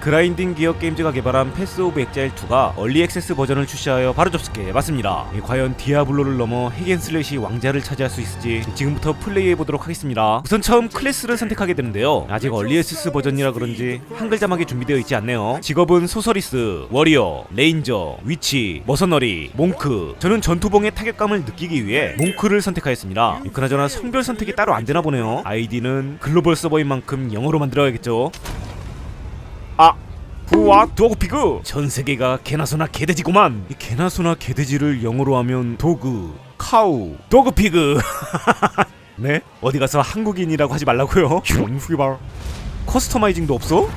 그라인딩 기어 게임즈가 개발한 패스 오브 엑자일 2가 얼리 액세스 버전을 출시하여 바로 접속해 봤습니다. 이 과연 디아블로를 넘어 핵앤슬래시 왕자를 차지할 수 있을지 지금부터 플레이해 보도록 하겠습니다. 우선 처음 클래스를 선택하게 되는데요. 아직 얼리 액세스 버전이라 그런지 한글 자막이 준비되어 있지 않네요. 직업은 소서리스, 워리어, 레인저, 위치, 머서너리, 몽크. 저는 전투봉의 타격감을 느끼기 위해 몽크를 선택하였습니다. 그나저나 성별 선택이 따로 안 되나 보네요. 아이디는 글로벌 서버인 만큼 영어로 만들어야겠죠. 아 부와 도그피그. 전 세계가 개나소나 개돼지구만. 이 개나소나 개돼지를 영어로 하면 도그 카우. 도그피그. 네? 어디 가서 한국인이라고 하지 말라고요? 흉휘발 커스터마이징도 없어?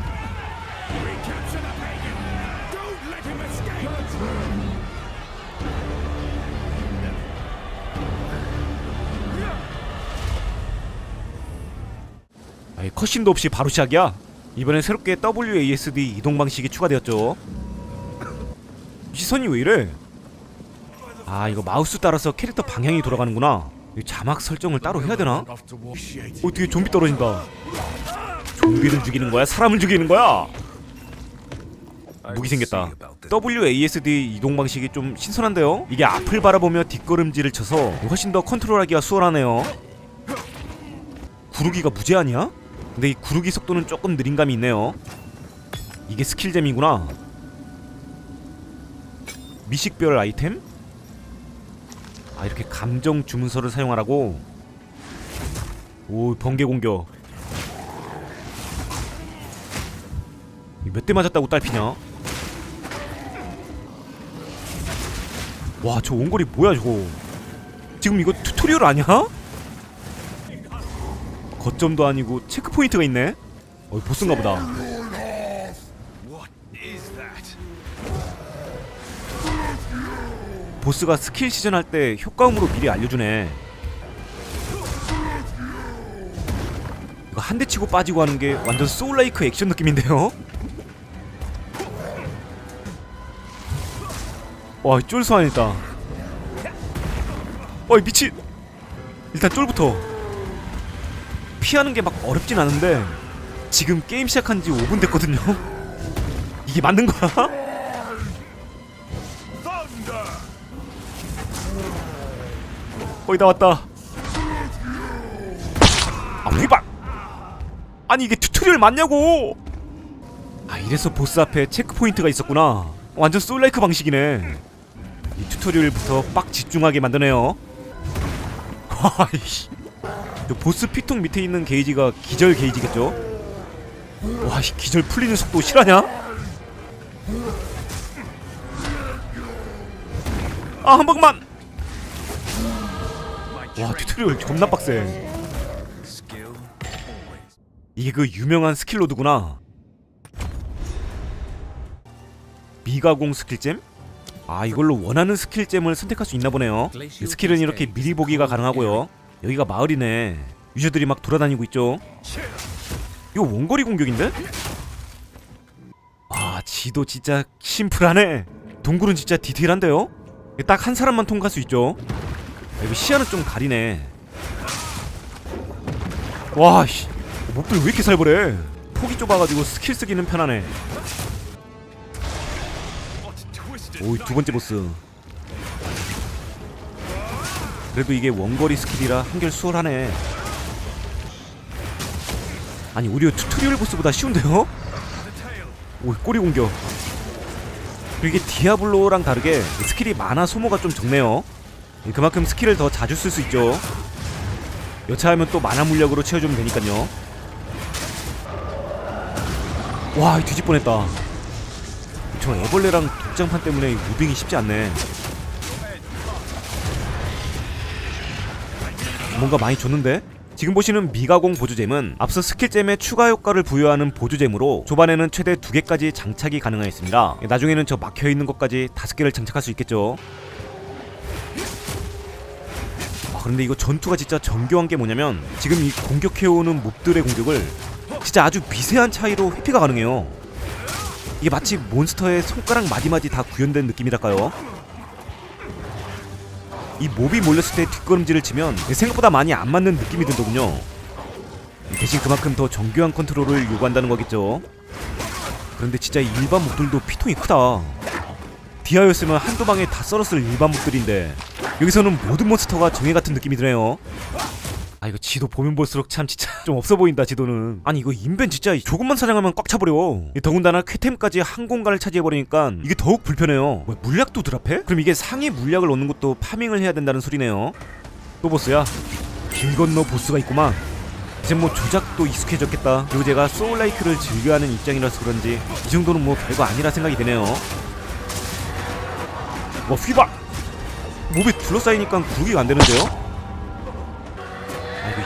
아이 컷신도 없이 바로 시작이야 이번엔 새롭게 WASD 이동 방식이 추가되었죠. 시선이 왜 이래? 아 이거 마우스 따라서 캐릭터 방향이 돌아가는구나. 이 자막 설정을 따로 해야 되나? 어 뒤에 좀비 떨어진다. 좀비를 죽이는 거야? 사람을 죽이는 거야? 무기 생겼다. WASD 이동 방식이 좀 신선한데요? 이게 앞을 바라보며 뒷걸음질을 쳐서 훨씬 더 컨트롤하기가 수월하네요. 구르기가 무제한이야? 근데 이 구르기 속도는 조금 느린 감이 있네요. 이게 스킬잼이구나. 미식별 아이템? 아 이렇게 감정 주문서를 사용하라고. 오 번개 공격. 몇 대 맞았다고 딸피냐? 와 저 원거리 뭐야 저거? 지금 이거 튜토리얼 아니야? 거점도 아니고 체크 포인트가 있네. 어, 보스인가 보다. 보스가 스킬 시전할 때 효과음으로 미리 알려주네. 이거 한대 치고 빠지고 하는 게 완전 소울라이크 액션 느낌인데요. 와, 쫄수 아니다. 어이 미친. 일단 쫄부터. 피하는 게 막 어렵진 않은데 지금 게임 시작한 지 5분 됐거든요. 이게 맞는 거야? 거의 다 왔다. 아, 위박! 아니 이게 튜토리얼 맞냐고! 아 이래서 보스 앞에 체크 포인트가 있었구나. 완전 솔라이크 방식이네. 이 튜토리얼부터 빡 집중하게 만드네요. 와이씨. 그 보스 피통 밑에 있는 게이지가 기절 게이지겠죠? 와, 이 기절 풀리는 속도 실하냐? 아, 한 방만! 와, 튜토리얼 겁나 빡세. 이게 그 유명한 스킬로드구나. 미가공 스킬잼? 아, 이걸로 원하는 스킬잼을 선택할 수 있나 보네요. 이 스킬은 이렇게 미리 보기가 가능하고요. 여기가 마을이네. 유저들이 막 돌아다니고 있죠. 이거 원거리 공격인데? 아, 지도 진짜 심플하네. 동굴은 진짜 디테일한데요? 딱 한 사람만 통과할 수 있죠. 여기 시야는 좀 가리네. 와, 씨. 몹들 왜 이렇게 살벌해? 폭이 좁아가지고 스킬 쓰기는 편하네. 오이 두 번째 보스. 그래도 이게 원거리 스킬이라 한결 수월하네. 아니 오히려 튜토리얼 보스보다 쉬운데요? 오 꼬리 공격. 그리고 이게 디아블로랑 다르게 스킬이 만화 소모가 좀 적네요. 그만큼 스킬을 더 자주 쓸 수 있죠. 여차하면 또 만화 물약으로 채워주면 되니까요. 와 뒤집 뻔했다. 저 애벌레랑 독장판 때문에 무빙이 쉽지 않네. 뭔가 많이 줬는데? 지금 보시는 미가공 보조잼은 앞서 스킬잼에 추가 효과를 부여하는 보조잼으로 초반에는 최대 두 개까지 장착이 가능하였습니다. 나중에는 저 막혀 있는 것까지 다섯 개를 장착할 수 있겠죠. 아, 그런데 이거 전투가 진짜 정교한 게 뭐냐면 지금 이 공격해오는 몹들의 공격을 진짜 아주 미세한 차이로 회피가 가능해요. 이게 마치 몬스터의 손가락 마디마디 다 구현된 느낌이랄까요? 이 몹이 몰렸을 때 뒷걸음질을 치면 생각보다 많이 안 맞는 느낌이 들더군요. 대신 그만큼 더 정교한 컨트롤을 요구한다는 거겠죠. 그런데 진짜 이 일반 목들도 피통이 크다 디아였으면 한두 방에 다 썰었을 일반 목들인데 여기서는 모든 몬스터가 정예 같은 느낌이 드네요 아 이거 지도 보면 볼수록 참 진짜 좀 없어 보인다 지도는. 아니 이거 인벤 진짜 조금만 사냥하면 꽉 차버려. 이 더군다나 쾌템까지 한 공간을 차지해버리니까 이게 더욱 불편해요. 뭐, 물약도 드랍해? 그럼 이게 상위 물약을 얻는 것도 파밍을 해야 된다는 소리네요. 또 보스야. 길 건너 보스가 있구만. 이제 뭐 조작도 익숙해졌겠다. 그리고 제가 소울라이크를 즐겨하는 입장이라서 그런지 이 정도는 뭐 별거 아니라 생각이 되네요. 뭐 휘박 몹이 둘러싸이니까 구기가 안 되는데요?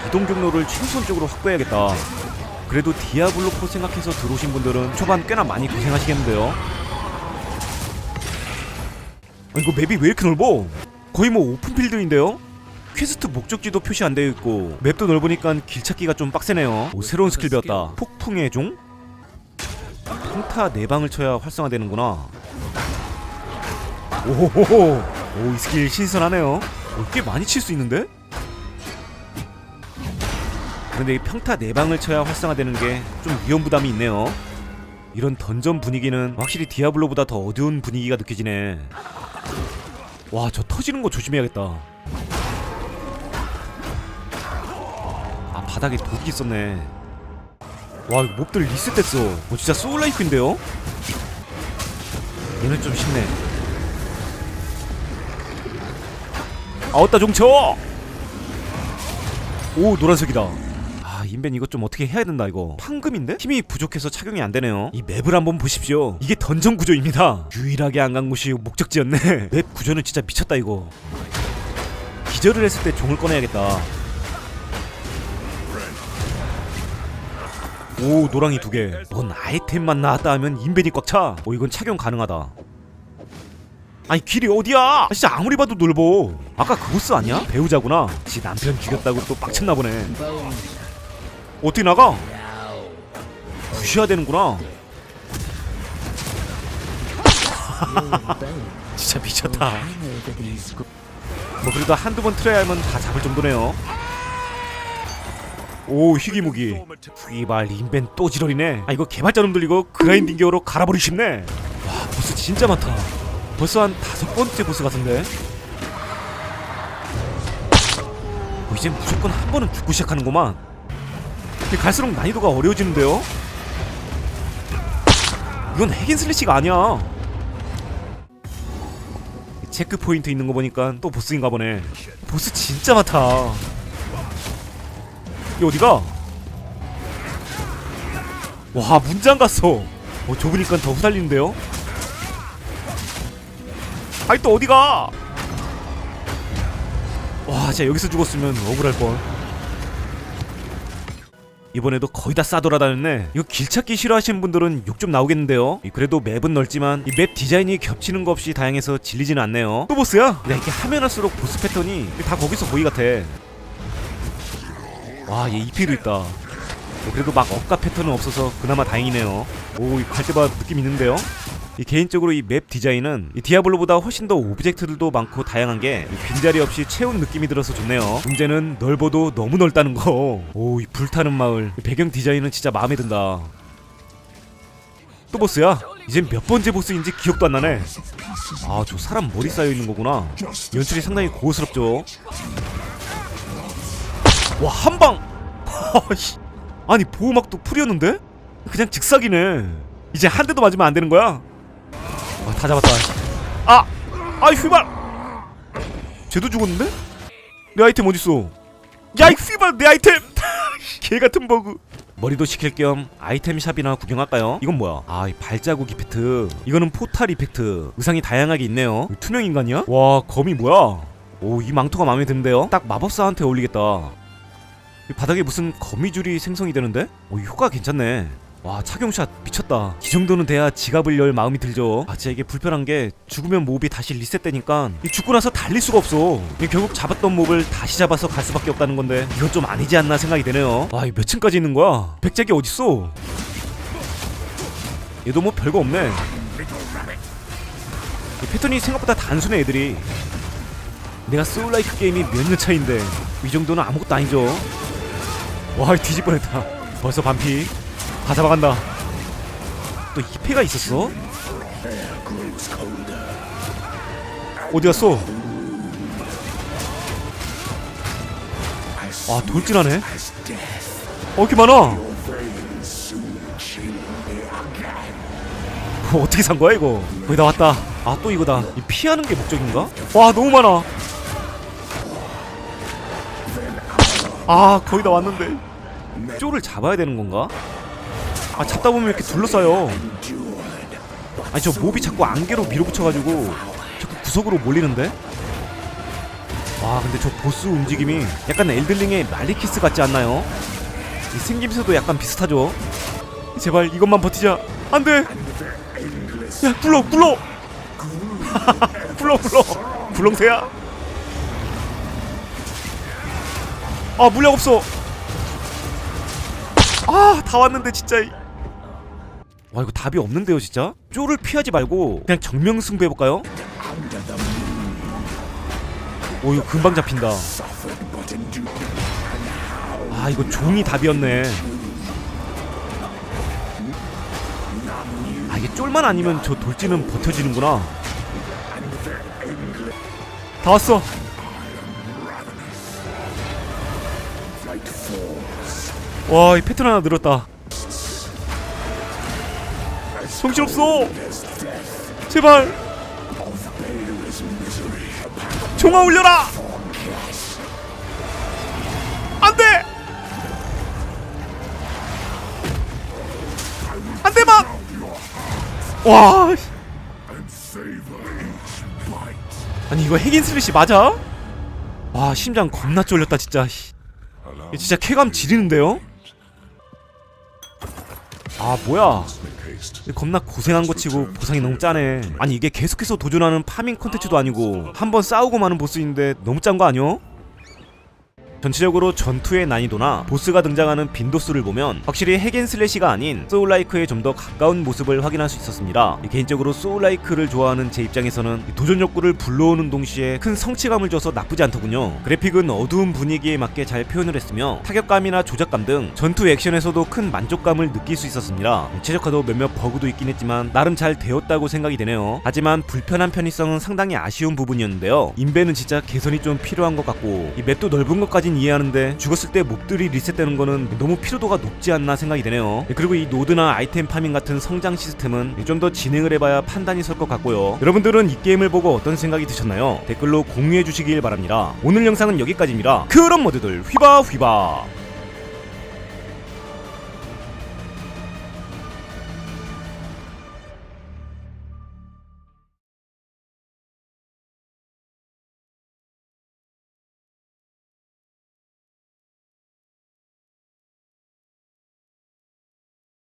이동 경로를 최우선적으로 확보해야겠다. 그래도 디아블로 코 생각해서 들어오신 분들은 초반 꽤나 많이 고생하시겠는데요. 아, 이거 맵이 왜 이렇게 넓어? 거의 뭐 오픈필드인데요? 퀘스트 목적지도 표시 안 되어 있고 맵도 넓으니까 길 찾기가 좀 빡세네요. 오, 새로운 스킬 배웠다. 폭풍의 종? 평타 네 방을 쳐야 활성화되는구나. 오호호호. 오, 이 스킬 신선하네요. 오, 꽤 많이 칠 수 있는데? 근데 이 평타 네 방을 쳐야 활성화되는 게 좀 위험 부담이 있네요. 이런 던전 분위기는 확실히 디아블로보다 더 어두운 분위기가 느껴지네. 와, 저 터지는 거 조심해야겠다. 아, 바닥에 독이 있었네. 와, 몹들 리셋됐어. 뭐 진짜 소울라이프인데요? 얘는 좀 쉽네. 아웃다 종쳐! 오 노란색이다 아 인벤 이거 좀 어떻게 해야 된다 이거 황금인데? 힘이 부족해서 착용이 안 되네요 이 맵을 한번 보십시오 이게 던전 구조입니다 유일하게 안 간 곳이 목적지였네 맵 구조는 진짜 미쳤다 이거 기절을 했을 때 종을 꺼내야겠다 오 노랑이 두개뭔 아이템만 나왔다 하면 인벤이 꽉차 오 이건 착용 가능하다 아니 길이 어디야? 아, 진짜 아무리 봐도 넓어. 아까 그 보스 아니야? 배우자구나. 지 남편 죽였다고 또 빡쳤나 보네. 어떻게 나가? 부셔야 되는구나. 진짜 미쳤다. 뭐 그래도 한두 번 트라이 하면 다 잡을 정도네요. 오 희귀무기. 휘발 인벤 또 지랄이네. 아 이거 개발자 놈들 이거 그라인딩 기어로 갈아버리고 싶네. 와 보스 진짜 많다. 벌써 한 다섯 번째 보스 같은데? 어, 이제 무조건 한 번은 죽고 시작하는구만. 갈수록 난이도가 어려워지는데요? 이건 핵인 슬래시가 아니야. 체크 포인트 있는 거 보니까 또 보스인가 보네. 보스 진짜 많다. 이 어디가? 와 문장 갔어. 어, 좁으니까 더 후달리는데요? 아이 또 어디가? 와, 진짜 여기서 죽었으면 억울할 뻔. 이번에도 거의 다 싸돌아다녔네. 이거 길 찾기 싫어하시는 분들은 욕 좀 나오겠는데요. 이 그래도 맵은 넓지만 이 맵 디자인이 겹치는 거 없이 다양해서 질리지는 않네요. 또 보스야? 야 이렇게 하면 할수록 보스 패턴이 다 거기서 보이 같아. 와, 얘 EP도 있다. 어, 그래도 막 억가 패턴은 없어서 그나마 다행이네요. 오, 이 갈대바 느낌 있는데요? 이 개인적으로 이 맵 디자인은 이 디아블로보다 훨씬 더 오브젝트들도 많고 다양한 게 빈자리 없이 채운 느낌이 들어서 좋네요. 문제는 넓어도 너무 넓다는 거. 오, 이 불타는 마을. 이 배경 디자인은 진짜 마음에 든다. 또 보스야? 이젠 몇 번째 보스인지 기억도 안 나네. 아, 저 사람 머리 쌓여 있는 거구나. 연출이 상당히 고급스럽죠. 와, 한 방. 씨. 아니 보호막도 풀이었는데? 그냥 즉사기네. 이제 한 대도 맞으면 안 되는 거야? 아, 다 잡았다. 아, 아이 휘발. 쟤도 죽었는데? 내 아이템 어딨어? 야, 이 휘발 내 아이템. 개 같은 버그. 머리도 식힐 겸 아이템 샵이나 구경할까요? 이건 뭐야? 아, 이 발자국 이펙트. 이거는 포탈 이펙트. 의상이 다양하게 있네요. 투명 인간이야? 와, 검이 뭐야? 오, 이 망토가 마음에 드는데요? 딱 마법사한테 어울리겠다. 이 바닥에 무슨 거미줄이 생성이 되는데? 오, 이 효과 괜찮네. 와 착용샷 미쳤다. 이 정도는 돼야 지갑을 열 마음이 들죠. 아 진짜 이게 불편한 게 죽으면 몹이 다시 리셋되니까 이 죽고 나서 달릴 수가 없어. 이 결국 잡았던 몹을 다시 잡아서 갈 수밖에 없다는 건데 이건 좀 아니지 않나 생각이 되네요. 와이 몇 층까지 있는 거야? 백작이 어딨어? 얘도 뭐 별거 없네. 이 패턴이 생각보다 단순해 애들이. 내가 소울라이크 게임이 몇 년 차인데 이 정도는 아무것도 아니죠. 와 뻔했다. 벌써 반피 다 잡아간다 또 2패가 있었어? 어디 갔어? 아 돌진하네 어 이렇게 많아 어떻게 산 거야 이거 거의 다 왔다 아 또 이거다 이 피하는 게 목적인가? 와 너무 많아 아 거의 다 왔는데 쪼를 잡아야 되는 건가? 아 잡다 보면 이렇게 둘러싸여. 아니 저 몹이 자꾸 안개로 밀어붙여가지고 자꾸 구석으로 몰리는데? 와 근데 저 보스 움직임이 약간 엘들링의 말리키스 같지 않나요? 이 생김새도 약간 비슷하죠? 제발 이것만 버티자. 안돼! 야 굴러 굴러! 굴러 굴러! 굴렁쇠야! 아 물약 없어! 아 다 왔는데 진짜 이- 와 이거 답이 없는데요 진짜? 쪼를 피하지 말고 그냥 정면 승부 해볼까요? 오 이거 금방 잡힌다. 아 이거 종이 답이었네. 아 이게 쫄만 아니면 저 돌진은 버텨지는구나. 다 왔어. 와 이 패턴 하나 늘었다 정신없어. 제발. 종아 울려라. 안돼. 안돼 막와. 아니 이거 핵인 슬래시 맞아? 와 심장 겁나 쫄렸다 진짜. 진짜 쾌감 지리는데요? 아 뭐야 겁나 고생한 거 치고 보상이 너무 짜네 아니 이게 계속해서 도전하는 파밍 컨텐츠도 아니고 한번 싸우고 마는 보스인데 너무 짠 거 아니요? 전체적으로 전투의 난이도나 보스가 등장하는 빈도수를 보면 확실히 핵앤슬래시가 아닌 소울라이크에 좀 더 가까운 모습을 확인할 수 있었습니다. 개인적으로 소울라이크를 좋아하는 제 입장에서는 이 도전 욕구를 불러오는 동시에 큰 성취감을 줘서 나쁘지 않더군요. 그래픽은 어두운 분위기에 맞게 잘 표현을 했으며 타격감이나 조작감 등 전투 액션에서도 큰 만족감을 느낄 수 있었습니다. 최적화도 몇몇 버그도 있긴 했지만 나름 잘 되었다고 생각이 되네요. 하지만 불편한 편의성은 상당히 아쉬운 부분이었는데요. 인베는 진짜 개선이 좀 필요한 것 같고 이 맵도 넓은 것 까진 이해하는데 죽었을 때 몹들이 리셋되는 거는 너무 피로도가 높지 않나 생각이 되네요. 그리고 이 노드나 아이템 파밍 같은 성장 시스템은 좀 더 진행을 해봐야 판단이 설 것 같고요. 여러분들은 이 게임을 보고 어떤 생각이 드셨나요? 댓글로 공유해 주시길 바랍니다. 오늘 영상은 여기까지입니다. 그럼 모두들 휘바 휘바